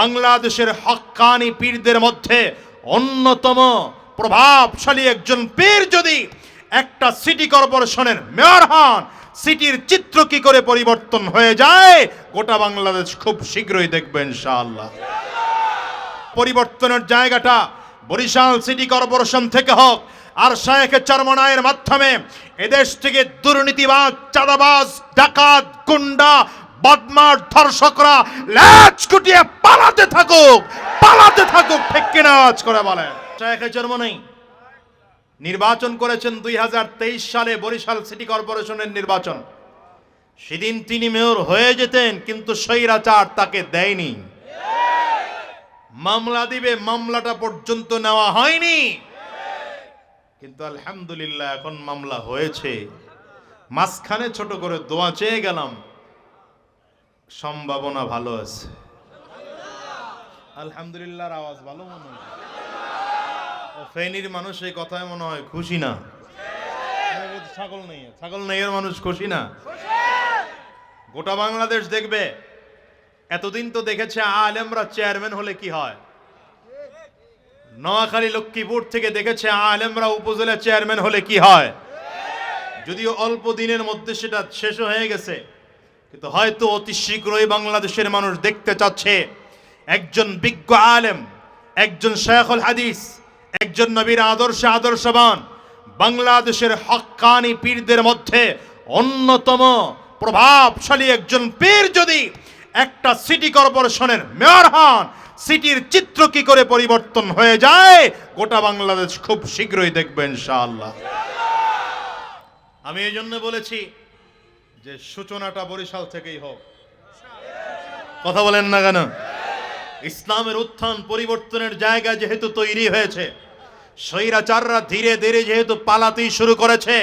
বাংলাদেশের হক্কানি পীরদের মধ্যে অন্যতম প্রভাবশালী একজন পীর যদি একটা সিটি কর্পোরেশনের মেয়র হন, সিটির চিত্র কি করে পরিবর্তন হয়ে যায়? গোটা বাংলাদেশ খুব শীঘ্রই দেখবে ইনশাআল্লাহ। পরিবর্তনের জায়গাটা বরিশাল সিটি কর্পোরেশন থেকে হোক, আর শায়েখে চরমনায়ের মাধ্যমে এদেশ থেকে দুর্নীতিবাজ, চাঁদাবাজ, ডাকাত, গুন্ডা বদমার ধর্ষকরা ল্যাচ কুটিয়ে পালাতে থাকুক পালাতে থাকুক, ঠিক কিনা করে বলে শায়েখে চরমনাই নির্বাচন করেছেন দুই হাজার তেইশ সালে বরিশাল সিটি কর্পোরেশনের নির্বাচন। সেদিন তিনি মেয়র হয়ে যেতেন, কিন্তু স্বৈরাচার তাকে দেয়নি। মামলা দিবে, মামলাটা পর্যন্ত নেওয়া হয়নি। কিন্তু আলহামদুলিল্লাহ, এখন মামলা হয়েছে। মাঝখানে ছোট করে দোয়া চেয়ে গেলাম। সম্ভাবনা ভালো আছে। আলহামদুলিল্লাহর আওয়াজ ভালো মনে হয়। ও ফেনীর মানুষ এই কথায় মনে হয় খুশি না। ছাগল নেই ছাগল নেই এর মানুষ খুশি না। গোটা বাংলাদেশ দেখবে। এতদিন তো দেখেছে আলেমরা চেয়ারম্যান হলে কি হয়। নোয়াখালী লক্ষ্মীপুর থেকে দেখেছে আলেমরা উপজেলা চেয়ারম্যান হলে কি হয়। যদিও অল্প দিনের মধ্যে সেটা শেষ হয়ে গেছে। কিন্তু হয়তো অতি শীঘ্রই বাংলাদেশের মানুষ দেখতে চাচ্ছে, একজন বিজ্ঞ আলেম, একজন শেখুল হাদিস, একজন নবীর আদর্শে আদর্শবান, বাংলাদেশের হক্কানি পীরদের মধ্যে অন্যতম প্রভাবশালী একজন পীর যদি একটা সিটি কর্পোরেশনের মেয়র হন, সিটির চিত্র কি করে পরিবর্তন হয়ে যায়? গোটা বাংলাদেশ খুব শীঘ্রই দেখবেন ইনশাআল্লাহ। আমি এই জন্য বলেছি যে সূচনাটা বরিশাল থেকেই হোক। কথা বলেন না কেন? ইসলামের উত্থান পরিবর্তনের জায়গা যেহেতু তৈরি হয়েছে, স্বৈরাচাররা ধীরে ধীরে যেহেতু পালাতেই শুরু করেছে,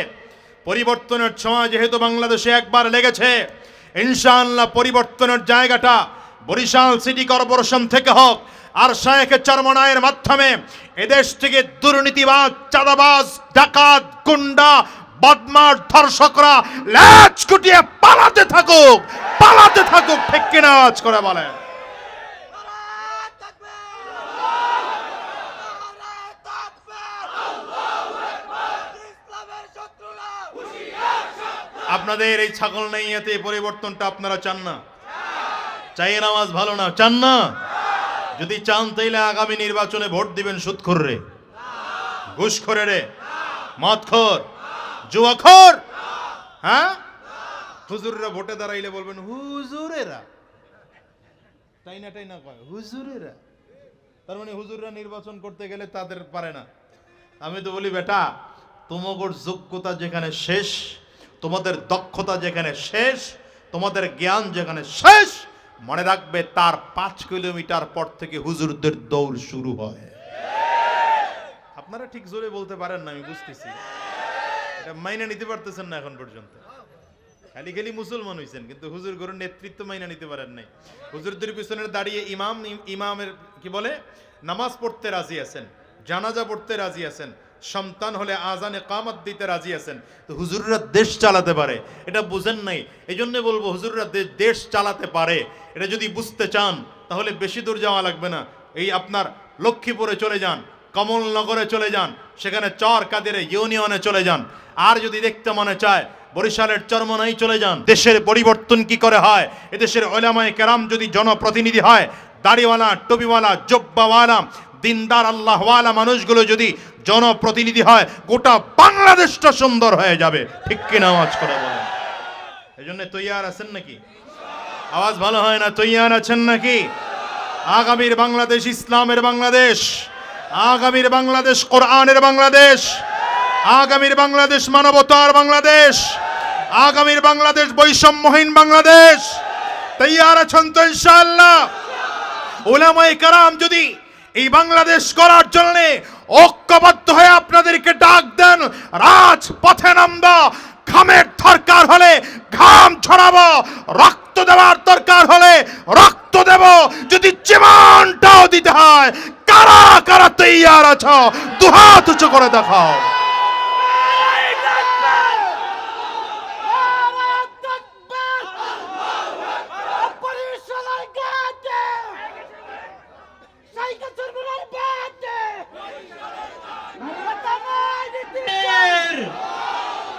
পরিবর্তনের ছোঁয়া যেহেতু বাংলাদেশে একবার লেগেছে, ইনশাআল্লাহ পরিবর্তনের জায়গাটা বরিশাল সিটি কর্পোরেশন থেকে হোক আর শায়েখে চরমনায়ের মাধ্যমে এদেশ থেকে দুর্নীতিবাজ, চাঁদাবাজ, ডাকাত, গুন্ডা বদমার ধর্ষকরা ল্যাচ কুটিয়ে পালাতে থাকুক পালাতে থাকুক, ঠিক কিনা করে বলে আপনাদের এই ছাগল নাইয়াতে পরিবর্তনটা আপনারা চান না। চাই নামাজ ভালো না, চান না? যদি চান, তাইলে আগামী নির্বাচনে ভোট দিবেন সুদখোর রে। ঘুষখোরে রে, মদখোর। জুয়াখোর হ্যাঁ? হুজুররা ভোটে দাঁড়াইলে বলবেন, হুজুরেরা। তাই না তাই না কয়? হুজুরেরা। তার মানে হুজুররা নির্বাচন করতে গেলে তাদের পারে না। আমি তো বলি, বেটা, তোমাগর যোগ্যতা যেখানে শেষ, তোমাদের দক্ষতা যেখানে শেষ, তোমাদের জ্ঞান যেখানে শেষ, মনে রাখবে তার পাঁচ কিলোমিটার পর থেকে হুজুরদের দৌড় শুরু হয়। আপনারা ঠিক জোরে বলতে পারেন না, আমি বুঝতেছি। এটা মাইনে নিতে পারতেছেন না এখন পর্যন্ত। খালি খালি মুসলমান হইছেন, কিন্তু হুজুর গরুর নেতৃত্ব মাইনা নিতে পারেন নাই। হুজুরদের পিছনে দাঁড়িয়ে ইমাম ইমামের কি বলে? নামাজ পড়তে রাজি আছেন, জানাজা পড়তে রাজি আছেন, সন্তান হলে আজানে কামাত দিতে রাজি আছেন। তো হুজুররা দেশ চালাতে পারে, এটা বুঝেন নাই। এই জন্য বলব হুজুররা দেশ চালাতে পারে। এটা যদি বুঝতে চান, তাহলে বেশি দূর যাওয়া লাগবে না। এই আপনার লক্ষ্মীপুরে চলে যান কমলনগরে চলে যান, সেখানে চর কাদের ইউনিয়নে চলে যান। আর যদি দেখতে মনে চায়, বরিশালের চরমনাই চলে যান। দেশের পরিবর্তন কি করে হয়? এদেশের ওলামায় কেরাম যদি জনপ্রতিনিধি হয়, দাড়িওয়ালা টবিওয়ালা জব্বাওয়ালা, দিনদার, আল্লাহওয়ালা মানুষগুলো যদি জনপ্রতিনিধি হয়, গোটা বাংলাদেশটা সুন্দর হয়ে যাবে। ঠিক কিনা আওয়াজ করে বলেন? এই জন্য তৈয়ার আছেন নাকি? আওয়াজ ভালো হয় না? তৈয়ার আছেন নাকি? আগামীর বাংলাদেশ, ইসলামের বাংলাদেশ। আগামীর বাংলাদেশ কোরআনের বাংলাদেশ, আগামীর বাংলাদেশ মানবতার বাংলাদেশ, আগামীর বাংলাদেশ বৈষম্যহীন বাংলাদেশ। তৈয়ার আছেন তো ইনশাআল্লাহ। ওলামায়ে কারাম যদি এই বাংলাদেশ করার জন্য ঐক্যবদ্ধ হয়ে আপনাদেরকে ডাক দেন, রাজপথে নামবা, ঘামের দরকার হলে ঘাম ছড়াবো, রক্ত দেওয়ার দরকার হলে রক্ত দেব। যদি জীবনটাও দিতে হয়, কারা কারা তৈয়ার দু দুহাত উঁচু করে দেখাও।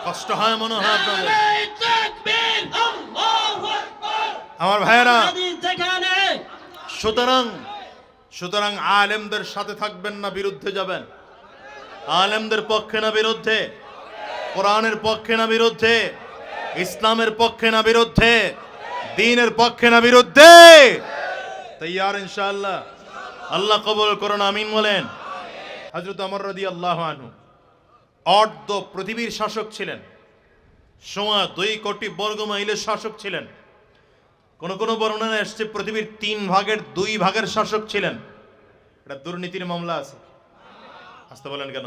কষ্ট হয় মনে হয় আমার ভাইয়েরা সুতরাং সুতরাং আলেমদের সাথে থাকবেন না, বিরুদ্ধে যাবেন। আলেমদের পক্ষে না, বিরুদ্ধে। কোরআনের পক্ষে না, বিরুদ্ধে। ইসলামের পক্ষে না, বিরুদ্ধে। দিনের পক্ষে না, বিরুদ্ধে। তৈয়ার ইনশাআল্লাহ। আল্লাহ কবুল করুন, আমিন বলেন। হজরত অমর রদি আল্লাহ আনহু অর্ধ পৃথিবীর শাসক ছিলেন। সময় দুই কোটি বর্গ মাইলের শাসক ছিলেন। কোন কোন বর্ণনা এসছে পৃথিবীর তিন ভাগের দুই ভাগের শাসক ছিলেন। এটা দুর্নীতির মামলা আছে। আসতে বলেন কেন?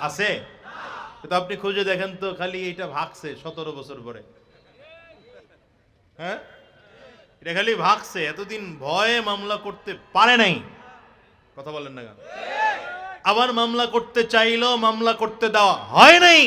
আছে? কিন্তু আপনি খুঁজে দেখেন তো, খালি এটা ভাগছে সতেরো বছর পরে। হ্যাঁ? এটা খালি ভাগছে, এতদিন ভয়ে মামলা করতে পারে নাই। কথা বলেন না কেন? আবার মামলা করতে চাইলেও মামলা করতে দেওয়া হয় নাই।